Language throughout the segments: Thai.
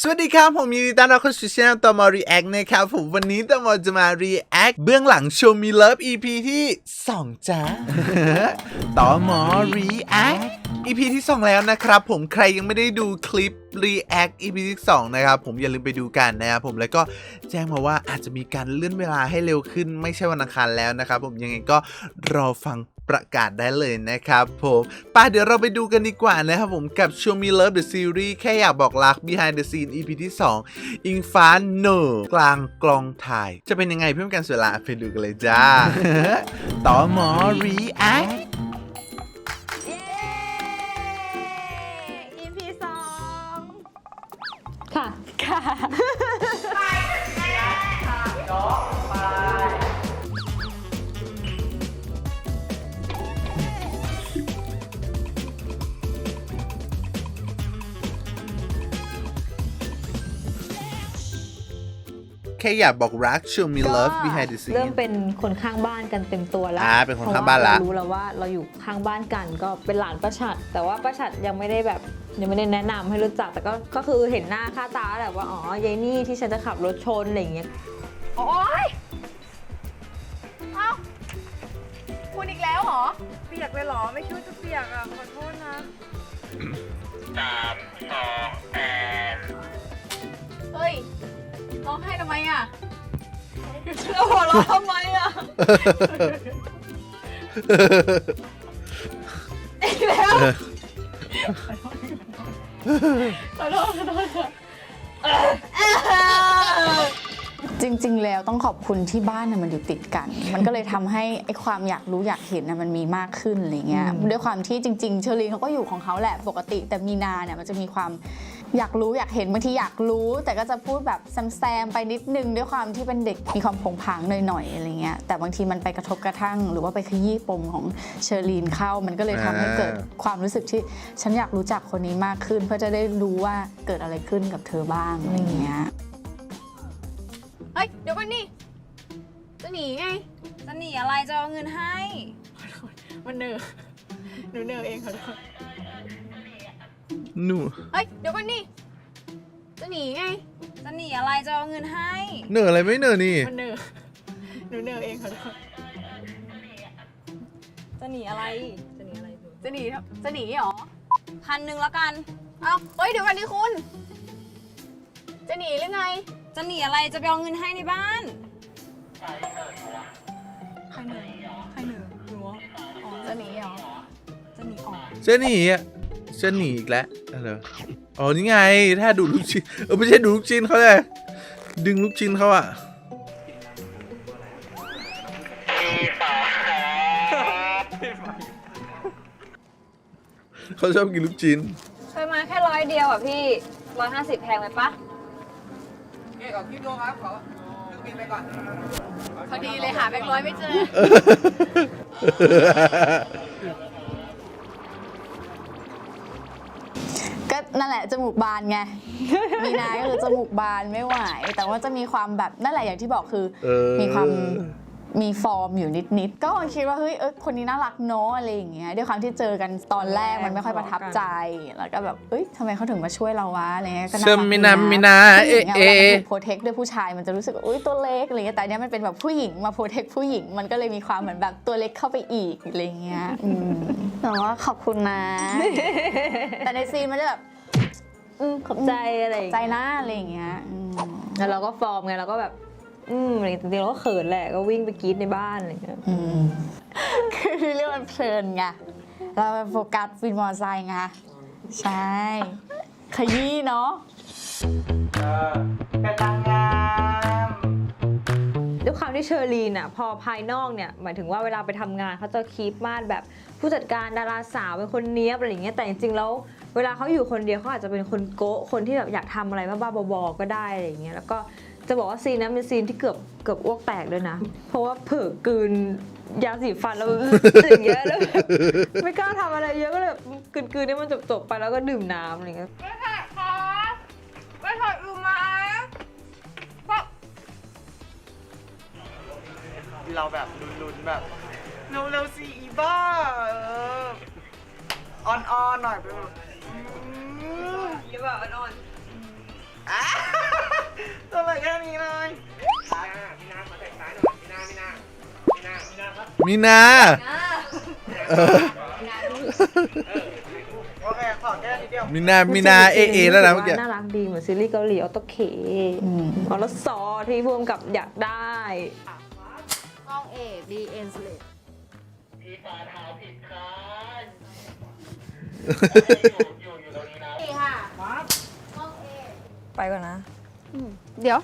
สวัสดีครับ ผมยินดีต้อนรับเข้าสู่ช่องตอมอรีแอคนะครับผมวันนี้ตอมอจะมารีแอคเบื้องหลังโชว์มีเลิฟ EP ที่ 2 จ้า ตอมอรีแอค EP ที่ 2 แล้วนะครับ ผมใครยังไม่ได้ดูคลิป React EP ที่ 2 นะครับ ผมอย่าลืมไปดูกันนะครับผมแล้วก็แจ้งมาว่าอาจจะมีการเลื่อนเวลาให้เร็วขึ้นไม่ใช่วันอังคารแล้วนะครับผมยังไงก็รอฟัง ประกาศได้เลยนะครับผมไป้าเดี๋ยวเราไปดูกันดีกว่านะครับผมกับ Show Me Love the Series แค่อยากบอกรัก Behind the Scene EP ที่ 2 อิงฟ้าเนอร์กลางกลองถ่าย จะเป็นยังไงเพื่อนกันเสียเวลาไปดูกันเลยจ้า ต่อหมอ React เย้ EP สองค่ะ ค่ะ ค่อยากบอกรัก Show Me Love ก็ Behind the เริ่ม Scene เป็นคนข้างบ้านกันเต็มตัวแล้วอ่าเป็นคนข้างบ้านละเพระว่เรรู้แล้วว่าเราอยู่ข้างบ้านกันก็เป็นหลานประชัด แต่ว่าประชัดยังไม่ได้แบบยังไม่ได้แนะนำให้รู้จักแต่ก็ก็คือเห็นหน้าค่าตาแหละว่าอ๋อยายนี่ที่ฉันจะขับรถชนอะไรอย่างเงี้ยโอ๊ยเอ้าคุณอีกแล้วเหรอ เปียกเลยเหรอไม่คิดว่าจะเปียกอะขอโทษนะสามสอง องไห้ทำไมอะแล้วหัวเราะทำไมอะอีกแล้วขอโทษขอโทษค่ะจริง ๆ แล้วต้องขอบคุณที่บ้านน่ะมันอยู่ติดกัน มันก็เลยทำให้ไอ้ความอยากรู้อยากเห็นน่ะมันมีมากขึ้นอะไรเงี้ยด้วยความที่จริง ๆ เชอรีนเขาก็อยู่ของเขาแหละปกติแต่มีนาเนี่ยมันจะมีความ อยากรู้อยากเห็นบางทีอยากรู้ แต่ก็จะพูดแบบแซมๆไปนิดนึงด้วยความที่เป็นเด็กมีความผงผางหน่อยๆอะไรเงี้ยแต่บางทีมันไปกระทบกระทั่ง หรือว่าไปขยี้ปมของเชอรีนเข้า มันก็เลยทำให้เกิดความรู้สึกที่ฉันอยากรู้จักคนนี้มากขึ้น เพื่อจะได้รู้ว่าเกิดอะไรขึ้นกับเธอบ้างอะไรเงี้ยเฮ้ยเดี๋ยวก่อนนี่จะหนีไงจะหนีอะไรจะเอาเงินให้มันเนอหนูเนอเองขอโทษ หนูเฮ้ย เดี๋ยวก่อนนี่จะหนีไง จะหนีอะไรจะเอาเงินให้ เหนื่อยอะไรไม่เหนื่อยนี่ มันเนอหนูเนอเองขอโทษจะหนีอะไร จะหนีอะไรจะหนีทำจะหนีเหรอพันหนึ่งแล้วกัน เอ้าเฮ้ยเดี๋ยวก่อนนี่คุณ จะหนีหรือไง จะหนีอะไรจะไปเอาเงินให้ในบ้าน ใครเหนื่อยใครเหนื่อยหนูว่าอ๋อจะหนีเหรอ จะหนีออกจะหนีอะ จะหนีอีกแล้วอะไรวะอ๋อนี่ไง ถ้าดูลูกชิ้นเออไม่ใช่ดูลูกชิ้นเขาเลยดึงลูกชิ้นเขาอะเขาชอบกินลูกชิ้นเคยมาแค่ร้อยเดียวอะพี่ร้อยห้าสิบแพงไปปะพอดีเลยหาแบงค์ร้อยไม่เจอ นั่นแหละจมูกบานไง มีนาก็คือจมูกบานไม่ไหว แต่ว่าจะมีความแบบนั่นแหละอย่างที่บอกคือ เออ มีความมีฟอร์มอยู่นิดๆก็คิดว่าเฮ้ยเออคนนี้น่ารักเนอะอะไรอย่างเงี้ยด้วยความที่เจอกันตอนแรกมันไม่ค่อยประทับใจ แล้วก็แบบเอ้ยทำไมเขาถึงมาช่วยเราวะอะไรเงี้ยก็น่าเชื่อรักมินามินาผู้หญิงอะเอ๊ะเวลามันเอ๊ะถูกโปรเทคด้วยผู้ชายมันจะรู้สึกว่าอุ้ยตัวเล็กอะไรเงี้ยแต่อันเนี้ยมันเป็นแบบผู้หญิงมาโปรเทคผู้หญิงมันก็เลยมีความเหมือนแบบตัวเล็กเข้าไปอีกอะไรเงี้ยอืมแต่ว่าขอบคุณนะ แต่ในซีนมันจะแบบ อืมขอบใจอะไรอย่างใจเงี้ยหน้าอะไรอย่างเงี้ยอืมแล้วเราก็ฟอร์มไงเราก็แบบ อืมอะไรจริงๆเราก็เขินแหละก็วิ่งไปกรีดในบ้านอะไรอย่างเงี้ย อืมคือเรื่องมันเพลินไงเราไปโฟกัสวินมอเตอร์ไซค์ไงใช่ ขยี้เนาะด้วยความที่เชอรีนอะพอภายนอกเนี่ยหมายถึงว่าเวลาไปทำงานเขาจะคีปมาดแบบผู้จัดการดาราสาวเป็นคนเนี้ยบอะไรอย่างเงี้ยแต่จริงๆแล้ว เวลาเขาอยู่คนเดียวเขาอาจจะเป็นคนโก๊ะคนที่แบบอยากทำอะไรบ้าๆบอๆก็ได้อะไรอย่างเงี้ยแล้วก็จะบอกว่าซีนนั้นเป็นซีนที่เกือบเกือบอ้วกแตกด้วยนะ เพราะว่าเผลอกืนยาสีฟันแล้วอย่างเงี้ยแล้วไม่กล้าทำอะไรเยอะก็เลยแบบกลืนๆให้มันจบๆไปแล้วก็ดื่มน้ำอะไรเงี้ยไม่ถ่ายค่ะไม่ถ่ายอือมาเราแบบลุ้นๆแบบเร็วๆสิอีบ้าเออออนๆหน่อยไป จะบออ่อนอ่ตัวเหลือแค่นี้เลยมีนาายหน่อมีนาามีนาาครับมีน่าเออ โอเคขอแค่นิดเดียว มีนา มีนาเอเอแล้วนะเมื่อกี้ น่ารักดีเหมือนซีรีส์เกาหลีออโตเคออแล้วซอที่พ่วงกับอยากได้ ห้องเอบีเอ็นสเลดพี่ปานหาผิดคัน ไปก่อนนะเดี๋ยว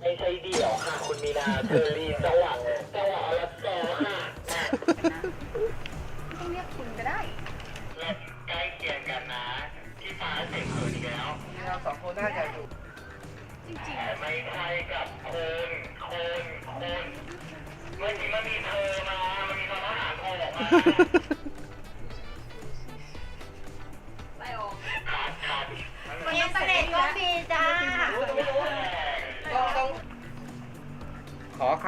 ไม่ใช่เดี่ยวค่ะ คุณมีนาเชอรีนจังหวะจังหวะละสอค่ะต้องเรียกคุณก็ได้ และใกล้เคียงกันนะพี่ฟ้าเสียงสูงอีกแล้วเราสองคนน่าจะอยู่จริงแต่ไม่ใช่กับคนคนคนเมื่อกี้มันมีเธอมา มันมีคำว่าหาโทรออกมาขา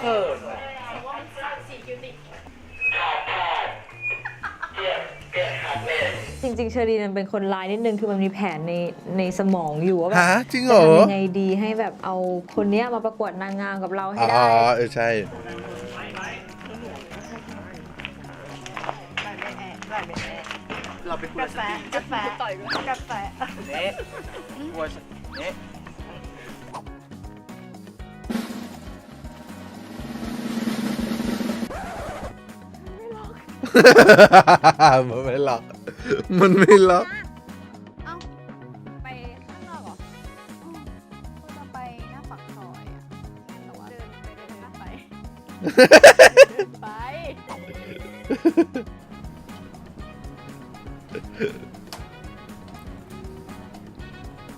ขินจริงๆเชอรีนมันเป็นคนร้ายนิดนึงคือมันมีแผนในในสมองอยู่ว่าแบบฮะจริงเหรจะอ ทำยังไงดีให้แบบเอาคนเนี้ยมาประกวดนางงามกับเราให้อ๋ได้อเออใช่ เราเป็นผู้กาแฟกาแฟต่อยกาแฟเนะกลัวเนะ มันไม่ล็อก มันไม่ล็อกไปข้างนอกเหรอก็จะไปหน้าปากซอยอะแต่ว่าเดินไปเดินไปไป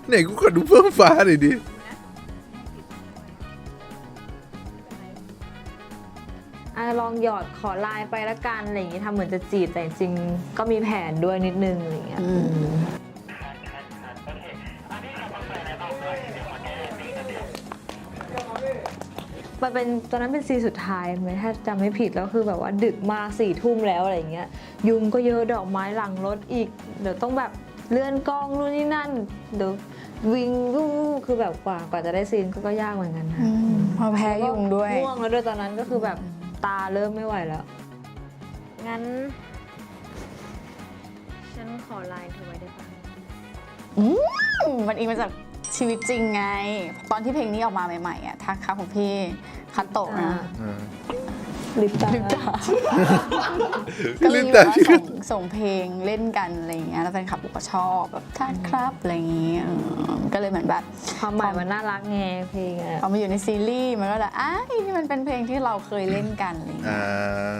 ไหนกูขอดูเพิ่มฟ้าหน่อยดิ ยอดขอไลน์ไปละกันอะไรอย่างงี้ทำเหมือนจะจีบแต่จริงๆก็มีแผนด้วยนิดนึงอะไรอย่างเงี้ยมันเป็นตอนนั้นเป็นซีนสุดท้ายไหมถ้าจำไม่ผิดแล้วคือแบบว่าดึกมากสี่ทุ่มแล้วอะไรอย่างเงี้ย ยุงก็เยอะดอกไม้หลังรถอีก เดี๋ยวต้องแบบเลื่อนกล้องนู่นนี่นั่นเดี๋ยววิ่งวู้คือแบบกว่ากว่าจะได้ซีนก็ก็ยากเหมือนกันนะอืมพอแพ้ยุงด้วย ง่วงแล้วด้วยตอนนั้นก็คือแบบ ตาเริ่มไม่ไหวแล้ว งั้น ฉันขอไลน์เธอไว้ได้ปะอืมมันอิงมาจากชีวิตจริงไง ตอนที่เพลงนี้ออกมาใหม่ๆอะทักครับของพี่คัตโตะนะ ลิปตาก็เลยลืมแบตาบว่าส่ง ส่งเพลงเล่นกันอะไรอย่างเงี้ยแล้วแฟนคลับก็ชอบแบบทักครับอะไรอย่างเงี้ยเออก็เลยเหมือนแบบความหมายมันน่ารักไงเพลงอะพอมาอยู่ในซีรีส์มันก็เลยอ้ายนี่มันเป็นเพลงที่เราเคยเล่นกันอะไรอย่างเงี้ยอ่า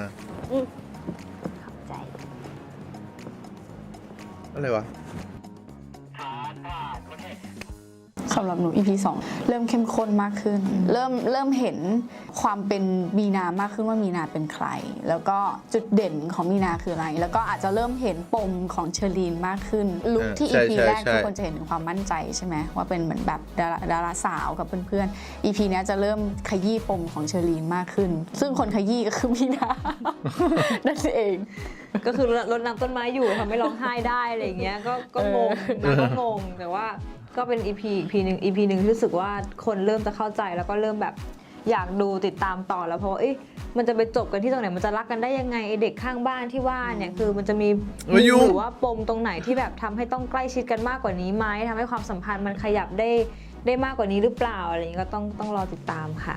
อะไรวะ สำหรับหนู EP 2 เริ่มเข้มข้นมากขึ้น เริ่มเริ่มเห็นความเป็นมีนามากขึ้นว่ามีนาเป็นใคร แล้วก็จุดเด่นของมีนาคืออะไร แล้วก็อาจจะเริ่มเห็นปมของเชอรีนมากขึ้น ลุคที่ใช่ EP ใช่แรกใช่ทุกคนจะเห็นถึงความมั่นใจใช่ไหมว่าเป็นเหมือนแบบดาราดาราสาวกับเพื่อนๆ EP เนี้ยจะเริ่มขยี้ปมของเชอรีนมากขึ้น ซึ่งคนขยี้ก็คือมีนานั่นเองก็คือรดน้ำต้นไม้อยู่ทำให้ร้องไห้ได้อะไรอย่างเงี้ยก็ก็งงนะก็งงแต่ว่า ก็เป็น EP อีก EP หนึ่ง EP หนึ่งที่รู้สึกว่าคนเริ่มจะเข้าใจแล้วก็เริ่มแบบอยากดูติดตามต่อแล้วเพราะว่าเอ๊ะมันจะไปจบกันที่ตรงไหนมันจะรักกันได้ยังไงไอเด็กข้างบ้านที่ว่าเนี่ยคือมันจะมีเอ้ยยุ่ง หรือว่าปมตรงไหนที่แบบทำให้ต้องใกล้ชิดกันมากกว่านี้ไหมทำให้ความสัมพันธ์มันขยับได้ได้มากกว่านี้หรือเปล่าอะไรอย่างงี้ก็ต้องต้องรอติดตามค่ะ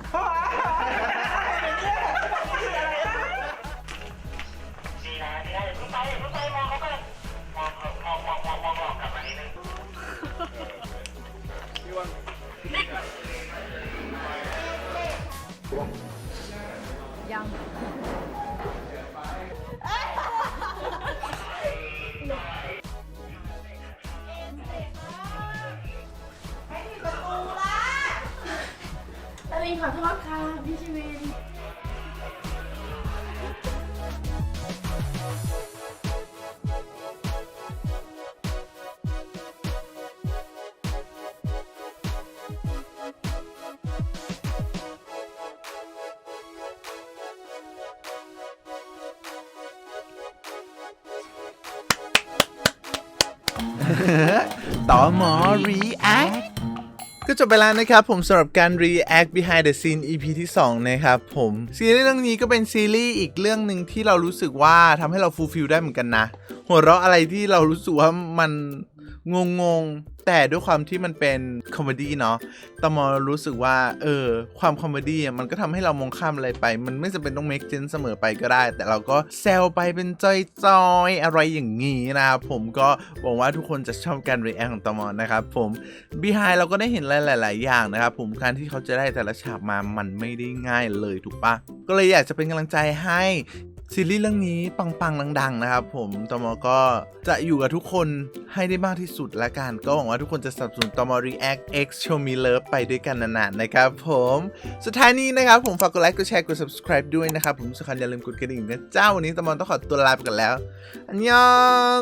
ขอโทษค่ะ พี่ชีวินต่อหมอ React ก็จบไปแล้วนะครับผมสำหรับการ React Behind the Scene EP ที่ 2 นะครับผมซีรีส์เรื่องนี้ก็เป็นซีรีส์อีกเรื่องหนึ่งที่เรารู้สึกว่าทำให้เราฟูลฟิลได้เหมือนกันนะ หัวเราะอะไรที่เรารู้สึกว่ามัน งงงแต่ด้วยความที่มันเป็นคอมเมดี้เนาะตมรู้สึกว่า เออ ความคอมเมดี้มันก็ทำให้เรามองข้ามอะไรไป มันไม่จำเป็นต้อง make sense เสมอไปก็ได้ แต่เราก็แซวไปเป็นจอยๆอะไรอย่างงี้นะครับผมก็หวังว่าทุกคนจะชอบการ react ของตมนะครับผม Behind เราก็ได้เห็นหลาย ๆ อย่างนะครับผมการที่เขาจะได้แต่ละฉากมามันไม่ได้ง่ายเลยถูกปะก็เลยอยากจะเป็นกำลังใจให้ ซีรีส์เรื่องนี้ปังๆดัง ๆ นะครับผมตมก็จะอยู่กับทุกคนให้ได้มากที่สุดละกัน ก็หวังว่าทุกคนจะสนับสนุนตม React X Show Me Love ไปด้วยกันนานๆนะครับผมสุดท้ายนี้นะครับผมฝากกดไลค์กดแชร์กด subscribe ด้วยนะครับผมสำคัญอย่าลืมกดกระดิ่งนะเจ้าวันนี้ตมต้องขอตัวลาไปก่อนแล้ว อันยอง